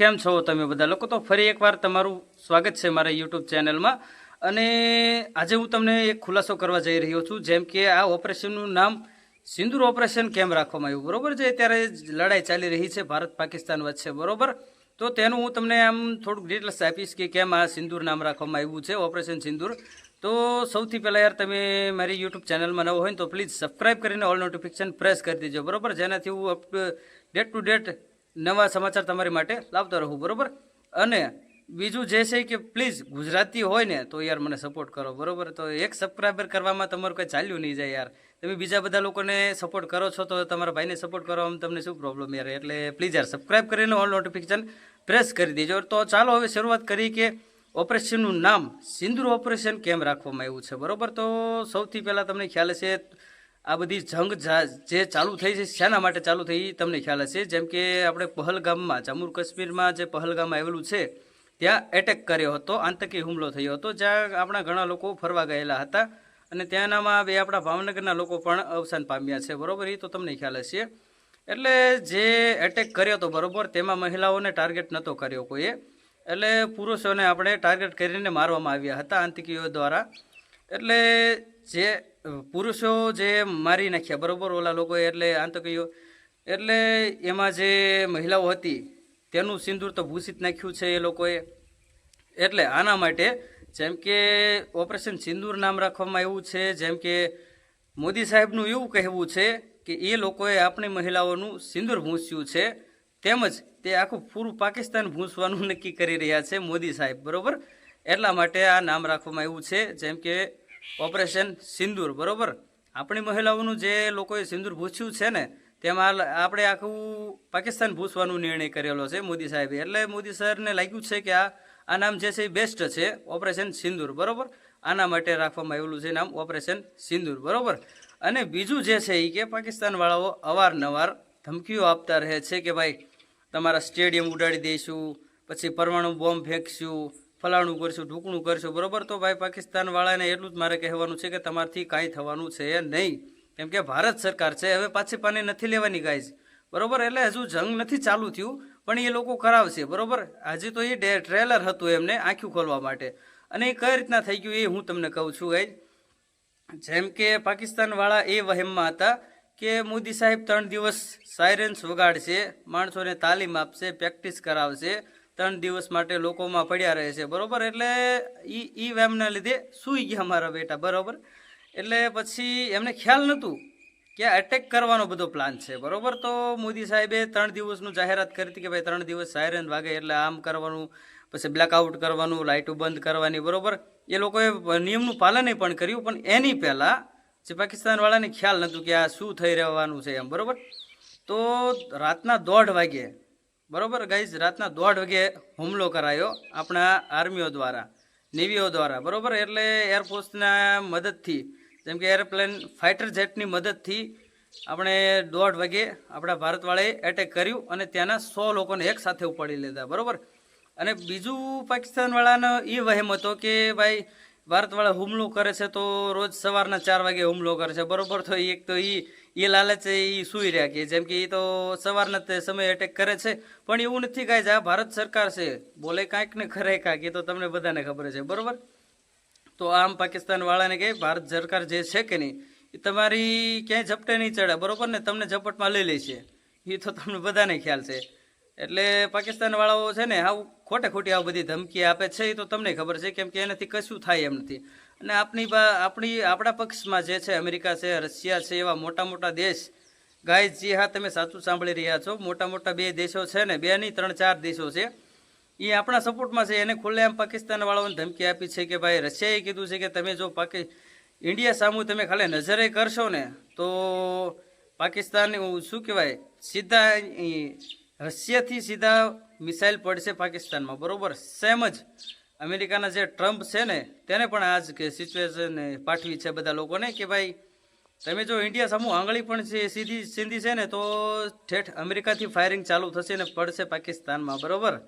કેમ છો તમે બધા? લોકો તો ફરી એકવાર તમારું સ્વાગત છે મારા યુટ્યુબ ચેનલમાં. અને આજે હું તમને એક ખુલાસો કરવા જઈ રહ્યો છું, જેમ કે આ ઓપરેશનનું નામ સિંદૂર ઓપરેશન કેમ રાખવામાં આવ્યું? બરોબર છે? અત્યારે લડાઈ ચાલી રહી છે, ભારત પાકિસ્તાન વચ્ચે, બરોબર? તો તેનું હું તમને આમ થોડુંક ડિટેલ્સ આપીશ કે કેમ આ સિંદૂર નામ રાખવામાં આવ્યું છે, ઓપરેશન સિંદૂર. તો સૌથી પહેલાં યાર, તમે મારી યુટ્યુબ ચેનલમાં નવો હોય તો પ્લીઝ સબસ્ક્રાઇબ કરીને ઓલ નોટિફિકેશન પ્રેસ કરી દેજો, બરોબર? જેનાથી હું અપ ડેટ ટુ ડેટ નવા સમાચાર તમારી માટે લાવતો રહું, બરાબર? અને બીજું જે છે કે પ્લીઝ ગુજરાતી હોય ને, તો યાર મને સપોર્ટ કરો, બરાબર? તો એક સબસ્ક્રાઈબર કરવામાં તમારું કંઈ ચાલ્યું નહીં જાય યાર. તમે બીજા બધા લોકોને સપોર્ટ કરો છો તો તમારા ભાઈને સપોર્ટ કરવામાં તમને શું પ્રોબ્લેમ યાર? એટલે પ્લીઝ યાર સબસ્ક્રાઈબ કરીને ઓલ નોટિફિકેશન પ્રેસ કરી દેજો. તો ચાલો હવે શરૂઆત કરી કે ઓપરેશનનું નામ, સિંદૂર ઓપરેશન કેમ રાખવામાં આવ્યું છે, બરાબર? તો સૌથી પહેલાં તમને ખ્યાલ હશે આ બધી જંગ જા- ચાલુ થઈ છે, શેના માટે ચાલુ થઈ તમને ખ્યાલ હશે. જેમ કે આપણે પહલગામમાં, જમ્મુ કાશ્મીરમાં જે પહલગામ આવેલું છે, ત્યાં એટેક કર્યો હતો, આતંકી હુમલો થયો હતો, જ્યાં આપણા ઘણા લોકો ફરવા ગયેલા હતા. અને ત્યાંનામાં બે આપણા ભાવનગરના લોકો પણ અવસાન પામ્યા છે, બરોબર? એ તો તમને ખ્યાલ હશે. એટલે જે એટેક કર્યો હતો બરોબર, તેમાં મહિલાઓને ટાર્ગેટ નહોતો કર્યો કોઈએ. એટલે પુરુષોને આપણે ટાર્ગેટ કરીને મારવામાં આવ્યા હતા આતંકીઓ દ્વારા. એટલે જે પુરુષો જે મારી નાખ્યા, બરોબર? ઓલા લોકોએ એટલે આમ તો કહ્યું એટલે એમાં જે મહિલાઓ હતી, તેનું સિંદૂર તો ભૂષિત નાખ્યું છે એ લોકોએ. એટલે આના માટે જેમ કે ઓપરેશન સિંદૂર નામ રાખવામાં આવ્યું છે, જેમ કે મોદી સાહેબનું એવું કહેવું છે કે એ લોકોએ આપણી મહિલાઓનું સિંદૂર ભૂંસ્યું છે, તેમજ તે આખું પૂરું પાકિસ્તાન ભૂંસવાનું નક્કી કરી રહ્યા છે મોદી સાહેબ, બરોબર? એટલા માટે આ નામ રાખવામાં આવ્યું છે, જેમ કે ઓપરેશન સિંદૂર, બરાબર? આપણી મહિલાઓનું જે લોકોએ સિંદૂર ભૂસ્યું છે ને, તેમાં આપણે આખું પાકિસ્તાન ભૂસવાનો નિર્ણય કરેલો છે મોદી સાહેબે. એટલે મોદી સરને લાગ્યું છે કે આ આ નામ જે છે એ બેસ્ટ છે, ઓપરેશન સિંદૂર, બરાબર? આના માટે રાખવામાં આવેલું છે નામ ઓપરેશન સિંદૂર, બરાબર? અને બીજું જે છે એ કે પાકિસ્તાનવાળાઓ અવારનવાર ધમકીઓ આપતા રહે છે કે ભાઈ, તમારા સ્ટેડિયમ ઉડાડી દઈશું, પછી પરમાણુ બોમ્બ ફેંકશું ફલાણું કરશું, ઢૂકણું કરશું. બરાબર? તો ભાઈ પાકિસ્તાનવાળાને એટલું જ મારે કહેવાનું છે કે તમારથી કાંઈ થવાનું છે નહીં. કેમ કે ભારત સરકાર છે, હવે પાછી પાને નથી લેવાની ગાઈઝ બરાબર? એટલે હજુ જંગ નથી ચાલુ થયું, પણ એ લોકો કરાવશે. બરાબર? હજી તો એ ટ્રેલર હતું એમને આંખ્યું ખોલવા માટે. અને એ કઈ રીતના થઈ ગયું એ હું તમને કહું છું ગાઈઝ જેમ કે પાકિસ્તાનવાળા એ વહેમમાં હતા કે મોદી સાહેબ ત્રણ દિવસ સાયરન્સ વગાડશે, માણસોને તાલીમ આપશે પ્રેક્ટિસ કરાવશે. ત્રણ દિવસ માટે લોકોમાં પડ્યા રહે છે, બરોબર? એટલે ઈ ઈ વેમના લીધે સૂઈ ગયા મારા બેટા, બરાબર? એટલે પછી એમને ખ્યાલ નહોતું કે અટેક કરવાનો બધો પ્લાન છે, બરોબર? તો મોદી સાહેબે ત્રણ દિવસનું જાહેરાત કરી હતી કે ભાઈ ત્રણ દિવસ સાયરન વાગે એટલે આમ કરવાનું, પછી બ્લેકઆઉટ કરવાનું લાઇટો બંધ કરવાની, બરોબર? એ લોકોએ નિયમનું પાલન પણ કર્યું, પણ એની પહેલાં જે પાકિસ્તાનવાળાને ખ્યાલ નહોતું કે આ શું થઈ રહેવાનું છે એમ, બરોબર? તો રાતના દોઢ વાગે બરોબર ગાઈઝ, રાતના દોઢ વાગે હુમલો કરાયો આપણા આર્મીઓ દ્વારા, નેવીઓ દ્વારા, બરોબર? એટલે એરફોર્સના મદદથી, જેમ કે એરપ્લેન ફાઇટર જેટની મદદથી આપણે દોઢ વાગે આપણા ભારતવાળાએ એટેક કર્યું અને ત્યાંના સો લોકોને એક સાથે ઉપાડી લીધા, બરોબર? અને બીજું પાકિસ્તાનવાળાનો એ વહેમ હતો કે ભાઈ, ભારતવાળા હુમલો કરે છે તો રોજ સવારના ચાર વાગે હુમલો કરે છે, બરોબર? તો એક તો એ એ લાલચ એ સૂઈ રહ્યા કે જેમ કે એ તો સવારના તે સમયે એટેક કરે છે. પણ એવું નથી કાંઈ આ ભારત સરકાર છે. બોલે કાંઈક ને ખરે કાંઈક, એ તો તમને બધાને ખબર છે. બરાબર? તો આમ પાકિસ્તાન વાળાને કહે ભારત સરકાર જે છે કે નહીં, એ તમારી ક્યાંય ઝપટે નહીં ચડે, બરાબર ને? તમને ઝપટમાં લઈ લેશે એ તો તમને બધાને ખ્યાલ છે. એટલે પાકિસ્તાનવાળાઓ છે ને, આવું ખોટે ખોટી આ બધી ધમકી આપે છે, એ તો તમને ખબર છે, કેમ કે એનાથી કશું થાય એમ નથી. અને આપણી આપણી, આપણા પક્ષમાં જે છે, અમેરિકા છે, રશિયા છે, એવા મોટા મોટા દેશ ગાય જી હા, તમે સાચું સાંભળી રહ્યા છો. મોટા મોટા બે દેશો છે ને, બે નહીં, ત્રણ, ચાર દેશો છે. એ આપણા સપોર્ટમાં છે. એને ખુલ્લેઆમ પાકિસ્તાનવાળાઓને ધમકી આપી છે કે ભાઈ, રશિયાએ કીધું છે કે તમે જો પાકી, ઇન્ડિયા સામું તમે ખાલી નજરે કરશો ને, તો પાકિસ્તાન શું કહેવાય, સીધા રશિયાથી સીધા મિસાઇલ પડશે પાકિસ્તાનમાં. બરાબર? સેમ જ. અમેરિકાના જે ટ્રમ્પ છે ને, તેને પણ આ જ કે સિચ્યુએશન પાઠવી છે બધા લોકોને કે ભાઈ, તમે જો ઇન્ડિયા સામું આંગળી પણ છે, સીધી સીધી છે ને, તો ઠેઠ અમેરિકાથી ફાયરિંગ ચાલુ થશે ને પડશે પાકિસ્તાનમાં, બરાબર?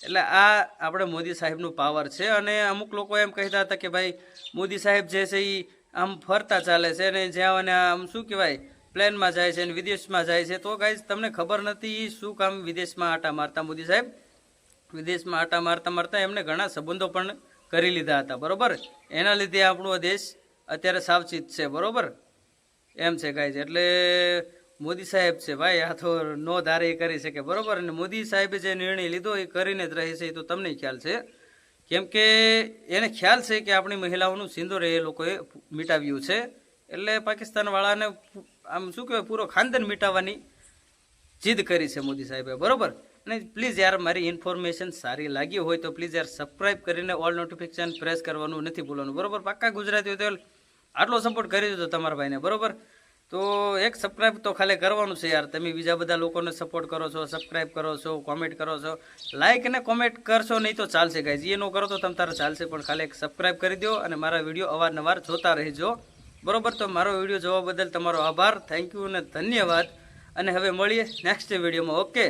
એટલે આ આપણે મોદી સાહેબનું પાવર છે અને અમુક લોકો એમ કહેતા હતા કે ભાઈ, મોદી સાહેબ જે છે એ આમ ફરતા ચાલે છે અને જ્યાં અને આમ શું કહેવાય, પ્લેનમાં જાય છે અને વિદેશમાં જાય છે. તો ગાઈઝ તમને ખબર નથી શું કામ વિદેશમાં આટા મારતા મોદી સાહેબ? વિદેશમાં આટા મારતા મારતા એમને ઘણા સંબંધો પણ કરી લીધા હતા, બરાબર? એના લીધે આપણો દેશ અત્યારે સાવચેત છે, બરાબર? એમ છે ગાઈઝ, એટલે મોદી સાહેબ છે ભાઈ, આ તો નો ધારે એ કરી શકે, બરાબર? અને મોદી સાહેબે જે નિર્ણય લીધો એ કરીને જ રહે છે, એ તો તમને ખ્યાલ છે. કેમ કે એને ખ્યાલ છે કે આપણી મહિલાઓનું સિંદૂર એ લોકોએ મીટાવ્યું છે. એટલે પાકિસ્તાનવાળાને આમ શું કહેવાય, પૂરો ખાનદાન મીટાવવાની જીદ કરી છે મોદી સાહેબે, બરોબર? અને પ્લીઝ યાર મારી ઇન્ફોર્મેશન સારી લાગી હોય તો પ્લીઝ યાર સબસ્ક્રાઈબ કરીને ઓલ નોટિફિકેશન પ્રેસ કરવાનું નથી ભૂલવાનું. બરાબર? પાક્કા ગુજરાતી હોય તો આટલો સપોર્ટ કરી દીધો તમારા ભાઈને, બરાબર? તો એક સબસ્ક્રાઈબ તો ખાલી કરવાનું છે યાર. તમે બીજા બધા લોકોને સપોર્ટ કરો છો સબસ્ક્રાઈબ કરો છો કોમેન્ટ કરો છો. લાઇક અને કોમેન્ટ કરશો નહીં તો ચાલશે ગાઈઝ એ ન કરો તો તમે તારે ચાલશે, પણ ખાલી એક સબસ્ક્રાઈબ કરી દો અને મારા વીડિયો અવારનવાર જોતા રહેજો. બરોબર? તો મારો વીડિયો જોવા બદલ તમારો આભાર. થેન્ક યુ અને ધન્યવાદ. અને હવે મળીએ નેક્સ્ટ વિડીયોમાં ઓકે